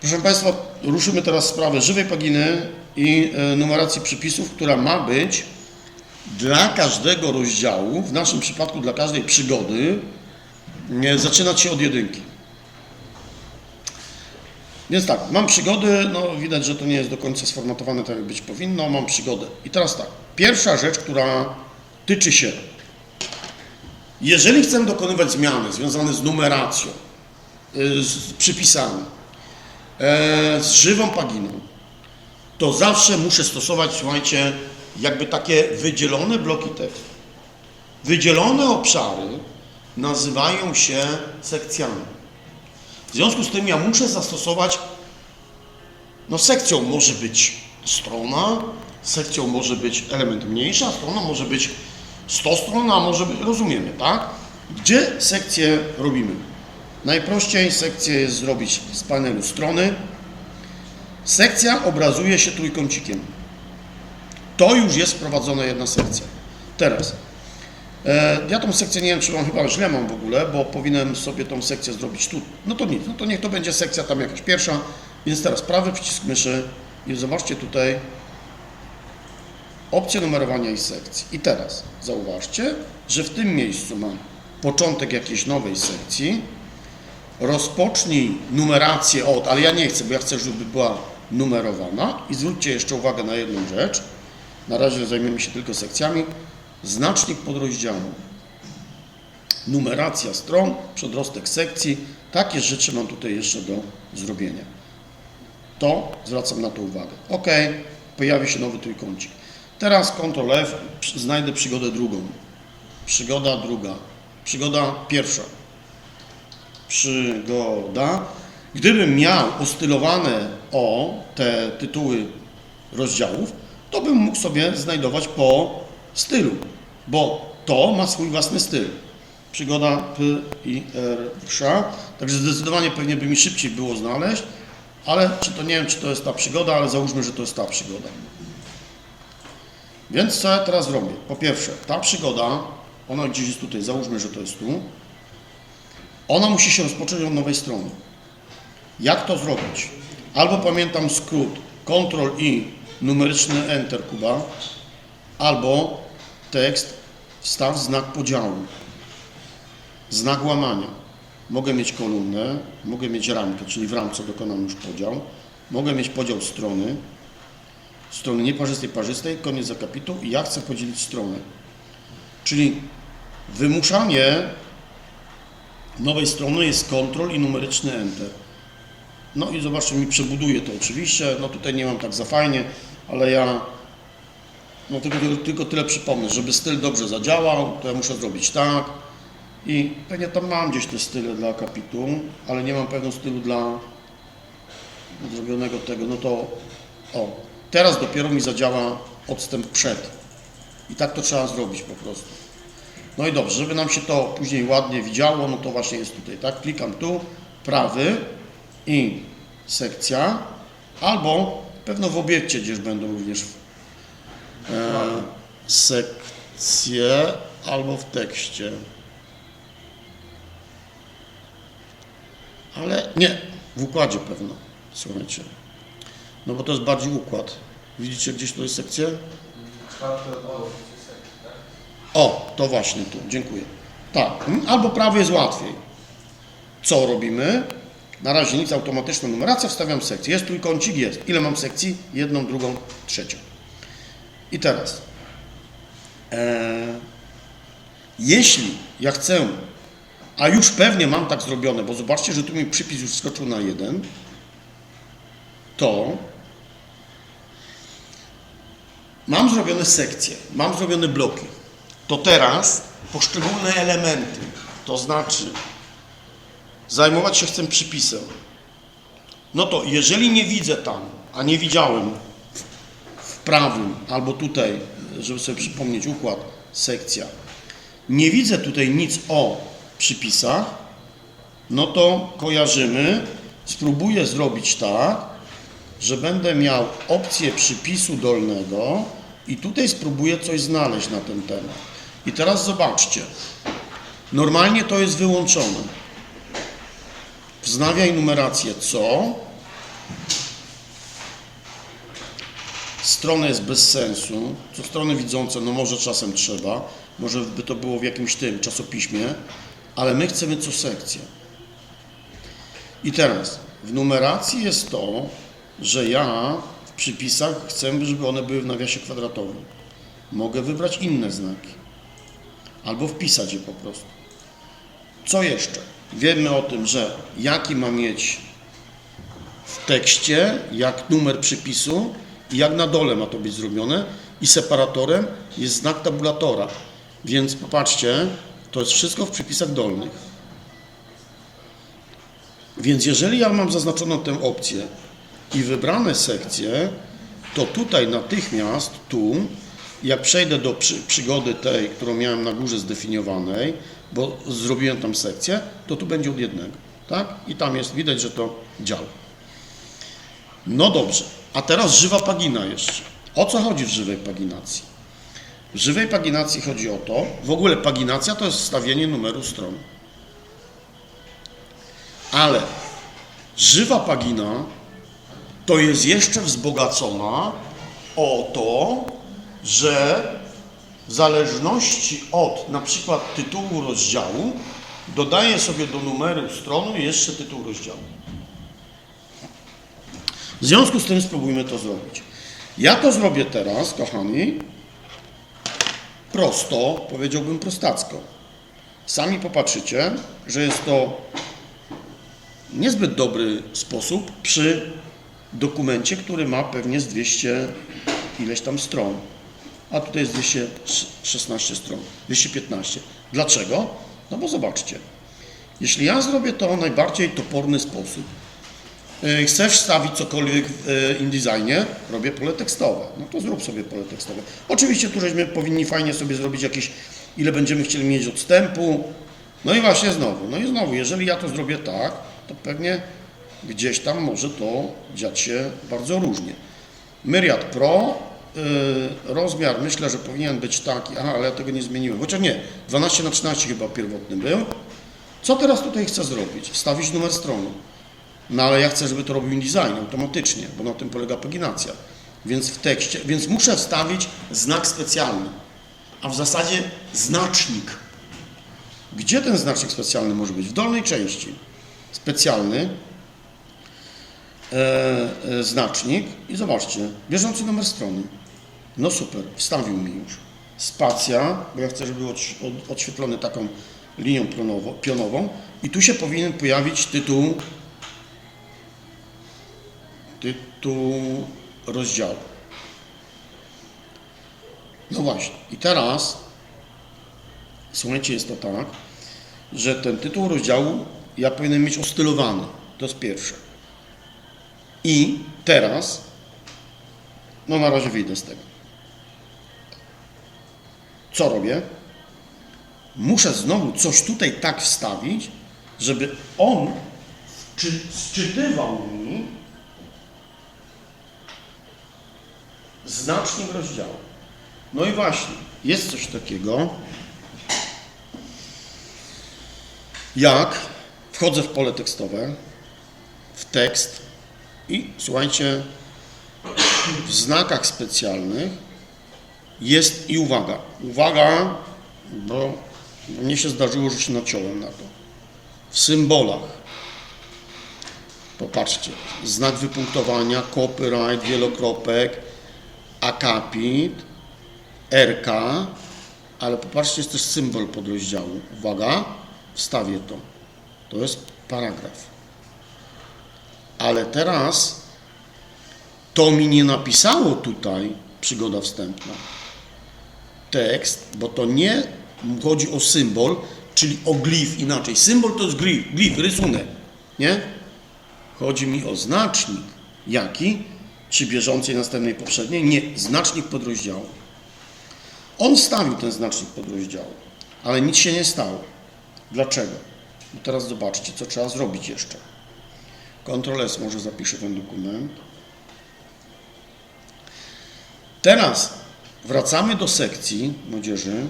Proszę Państwa, ruszymy teraz sprawę żywej paginy i e, numeracji przypisów, która ma być dla każdego rozdziału, w naszym przypadku dla każdej przygody, zaczynać się od jedynki. Więc tak, mam przygody, no widać, że to nie jest do końca sformatowane tak, jak być powinno, mam przygodę. I teraz tak, pierwsza rzecz, która tyczy się, jeżeli chcę dokonywać zmiany związane z numeracją, y, z przypisami, e, z żywą paginą, to zawsze muszę stosować, słuchajcie, jakby takie wydzielone bloki tekstu. Wydzielone obszary nazywają się sekcjami. W związku z tym ja muszę zastosować, no sekcją może być strona, sekcją może być element mniejsza, strona może być 100 stron, a może być, rozumiemy, tak? Gdzie sekcję robimy? Najprościej sekcję jest zrobić z panelu strony. Sekcja obrazuje się trójkącikiem. To już jest wprowadzona jedna sekcja. Teraz, e, ja tą sekcję nie wiem, czy mam chyba źle mam w ogóle, bo powinienem sobie tą sekcję zrobić tu. No to nic, no to niech to będzie sekcja tam jakaś pierwsza. Więc teraz prawy przycisk myszy i zobaczcie tutaj opcję numerowania i sekcji. I teraz zauważcie, że w tym miejscu mam początek jakiejś nowej sekcji. Rozpocznij numerację od, ale ja nie chcę, bo ja chcę, żeby była numerowana. I zwróćcie jeszcze uwagę na jedną rzecz. Na razie zajmiemy się tylko sekcjami. Znacznik podrozdziału. Numeracja stron, przedrostek sekcji. Takie rzeczy mam tutaj jeszcze do zrobienia. To zwracam na to uwagę. OK, pojawi się nowy trójkącik. Teraz Ctrl F, znajdę przygodę drugą. Przygoda druga. Przygoda pierwsza. Przygoda. Gdybym miał ustylowane o te tytuły rozdziałów, to bym mógł sobie znajdować po stylu, bo to ma swój własny styl. Przygoda P i R wsza. Także zdecydowanie pewnie by mi szybciej było znaleźć, ale czy to nie wiem, czy to jest ta przygoda, ale załóżmy, że to jest ta przygoda. Więc co ja teraz robię? Po pierwsze, ta przygoda, ona gdzieś jest tutaj, załóżmy, że to jest tu. Ona musi się rozpocząć od nowej strony. Jak to zrobić? Albo pamiętam skrót Ctrl i numeryczny Enter Kuba, albo tekst wstaw znak podziału, znak łamania. Mogę mieć kolumnę, mogę mieć ramkę, czyli w ramce dokonam już podział. Mogę mieć podział strony, strony nieparzystej, parzystej, koniec akapitu i ja chcę podzielić stronę. Czyli wymuszanie nowej strony jest Ctrl i numeryczny Enter. No i zobaczcie, mi przebuduje to oczywiście. No tutaj nie mam tak za fajnie, ale ja no tylko, tylko tyle przypomnę, żeby styl dobrze zadziałał, to ja muszę zrobić tak. I pewnie tam mam gdzieś te style dla akapitu, ale nie mam pewnego stylu dla zrobionego tego. No to o, teraz dopiero mi zadziała odstęp przed. I tak to trzeba zrobić po prostu. No i dobrze, żeby nam się to później ładnie widziało, no to właśnie jest tutaj, tak? Klikam tu, prawy i sekcja, albo pewno w obiekcie gdzieś będą również e, sekcje, albo w tekście. Ale nie, w układzie pewno, słuchajcie. No bo to jest bardziej układ. Widzicie gdzieś tu jest sekcja? O, to właśnie tu, dziękuję. Tak, mm, albo prawy jest łatwiej. Co robimy? Na razie nic, automatyczna numeracja, wstawiam sekcję. Jest trójkącik? Jest. Ile mam sekcji? Jedną, drugą, trzecią. I teraz, e, jeśli ja chcę, a już pewnie mam tak zrobione, bo zobaczcie, że tu mi przypis już skoczył na jeden, to mam zrobione sekcje, mam zrobione bloki. To teraz poszczególne elementy, to znaczy zajmować się chcę przypisem. No to jeżeli nie widzę tam, a nie widziałem w, prawym albo tutaj, żeby sobie przypomnieć układ, sekcja, nie widzę tutaj nic o przypisach, no to kojarzymy, spróbuję zrobić tak, że będę miał opcję przypisu dolnego i tutaj spróbuję coś znaleźć na ten temat. I teraz zobaczcie. Normalnie to jest wyłączone. Wznawiaj numerację co Strona jest bez sensu. Co strony widzące, no może czasem trzeba, może by to było w jakimś tym czasopiśmie, ale my chcemy co sekcję. I teraz w numeracji jest to, że ja w przypisach chcę, żeby one były w nawiasie kwadratowym. Mogę wybrać inne znaki. Albo wpisać je po prostu. Co jeszcze? Wiemy o tym, że jaki ma mieć w tekście, jak numer przypisu i jak na dole ma to być zrobione i separatorem jest znak tabulatora. Więc popatrzcie, to jest wszystko w przypisach dolnych. Więc jeżeli ja mam zaznaczoną tę opcję i wybrane sekcje, to tutaj natychmiast, tu, jak przejdę do przy, przygody tej, którą miałem na górze zdefiniowanej, bo zrobiłem tam sekcję, to tu będzie od jednego, tak? I tam jest, widać, że to działa. No dobrze, a teraz żywa pagina jeszcze. O co chodzi w żywej paginacji? W żywej paginacji chodzi o to, w ogóle paginacja to jest wstawienie numeru strony. Ale żywa pagina to jest jeszcze wzbogacona o to, że w zależności od na przykład tytułu rozdziału dodaję sobie do numeru strony jeszcze tytuł rozdziału. W związku z tym spróbujmy to zrobić. Ja to zrobię teraz, kochani, prosto, powiedziałbym prostacko. Sami popatrzycie, że jest to niezbyt dobry sposób przy dokumencie, który ma pewnie z 200 ileś tam stron. A tutaj jest 216 stron, 215. Dlaczego? No bo zobaczcie. Jeśli ja zrobię to w najbardziej toporny sposób, yy, chcesz wstawić cokolwiek w yy, InDesignie, robię pole tekstowe. No to zrób sobie pole tekstowe. Oczywiście tu żeśmy powinni fajnie sobie zrobić jakieś, ile będziemy chcieli mieć odstępu. No i właśnie znowu, no i znowu, jeżeli ja to zrobię tak, to pewnie gdzieś tam może to dziać się bardzo różnie. Myriad Pro, rozmiar myślę, że powinien być taki, aha, ale ja tego nie zmieniłem, chociaż nie, 12 na 13 chyba pierwotny był. Co teraz tutaj chcę zrobić? Wstawić numer strony. No ale ja chcę, żeby to robił InDesign automatycznie, bo na tym polega paginacja. Więc w tekście, więc muszę wstawić znak specjalny, a w zasadzie znacznik. Gdzie ten znacznik specjalny może być? W dolnej części. Specjalny e, e, znacznik i zobaczcie, bieżący numer strony. No super, wstawił mi już. Spacja, bo ja chcę, żeby był odś- od- odświetlony taką linią pionowo- pionową i tu się powinien pojawić tytuł tytuł rozdziału. No właśnie. I teraz słuchajcie, jest to tak, że ten tytuł rozdziału ja powinienem mieć ostylowany. To jest pierwsze. I teraz, no na razie wyjdę z tego. Co robię? Muszę znowu coś tutaj tak wstawić, żeby on czy, sczytywał mi znacznik rozdziału. No i właśnie, jest coś takiego, jak wchodzę w pole tekstowe, w tekst i słuchajcie, w znakach specjalnych jest i uwaga, uwaga, bo mnie się zdarzyło, że się naciąłem na to. W symbolach. Popatrzcie, znak wypunktowania, copyright, wielokropek, akapit, RK, ale popatrzcie, jest też symbol podrozdziału. Uwaga, wstawię to. To jest paragraf. Ale teraz to mi nie napisało tutaj przygoda wstępna. Tekst, bo to nie chodzi o symbol, czyli o glif inaczej. Symbol to jest glif, glif rysunek, nie? Chodzi mi o znacznik. Jaki? Czy bieżącej, następnej, poprzedniej? Nie, znacznik podrozdziału. On wstawił ten znacznik podrozdziału, ale nic się nie stało. Dlaczego? I teraz zobaczcie, co trzeba zrobić jeszcze. Ctrl S może zapiszę ten dokument. Teraz wracamy do sekcji młodzieży,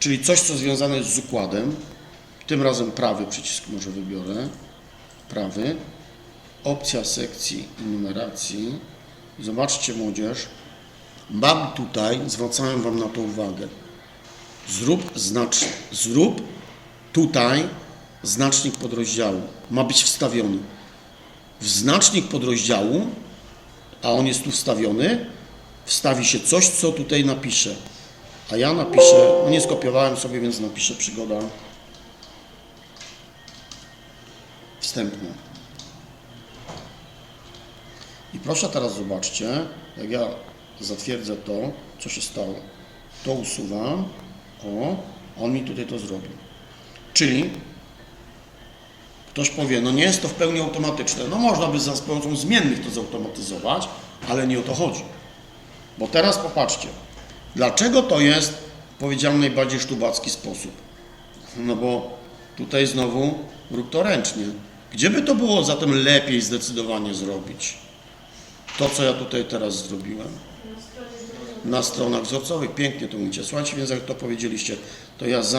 czyli coś, co związane jest z układem. Tym razem prawy przycisk może wybiorę. Prawy. opcja sekcji i numeracji. Zobaczcie młodzież, mam tutaj, zwracałem Wam na to uwagę, zrób znacz, zrób tutaj znacznik podrozdziału. Ma być wstawiony. W znacznik podrozdziału, a on jest tu wstawiony, wstawi się coś, co tutaj napiszę. A ja napiszę, no nie skopiowałem sobie, więc napiszę przygoda wstępna. I proszę teraz zobaczcie, jak ja zatwierdzę to, co się stało. To usuwam, o, on mi tutaj to zrobił. Czyli ktoś powie, no nie jest to w pełni automatyczne. No można by za pomocą zmiennych to zautomatyzować, ale nie o to chodzi. Bo teraz popatrzcie, dlaczego to jest, powiedziałem, najbardziej sztubacki sposób? No bo tutaj znowu rób to ręcznie. Gdzie by to było zatem lepiej zdecydowanie zrobić? To, co ja tutaj teraz zrobiłem. Na stronach wzorcowych, pięknie to mówicie. Słuchajcie, więc jak to powiedzieliście, to ja zamykam.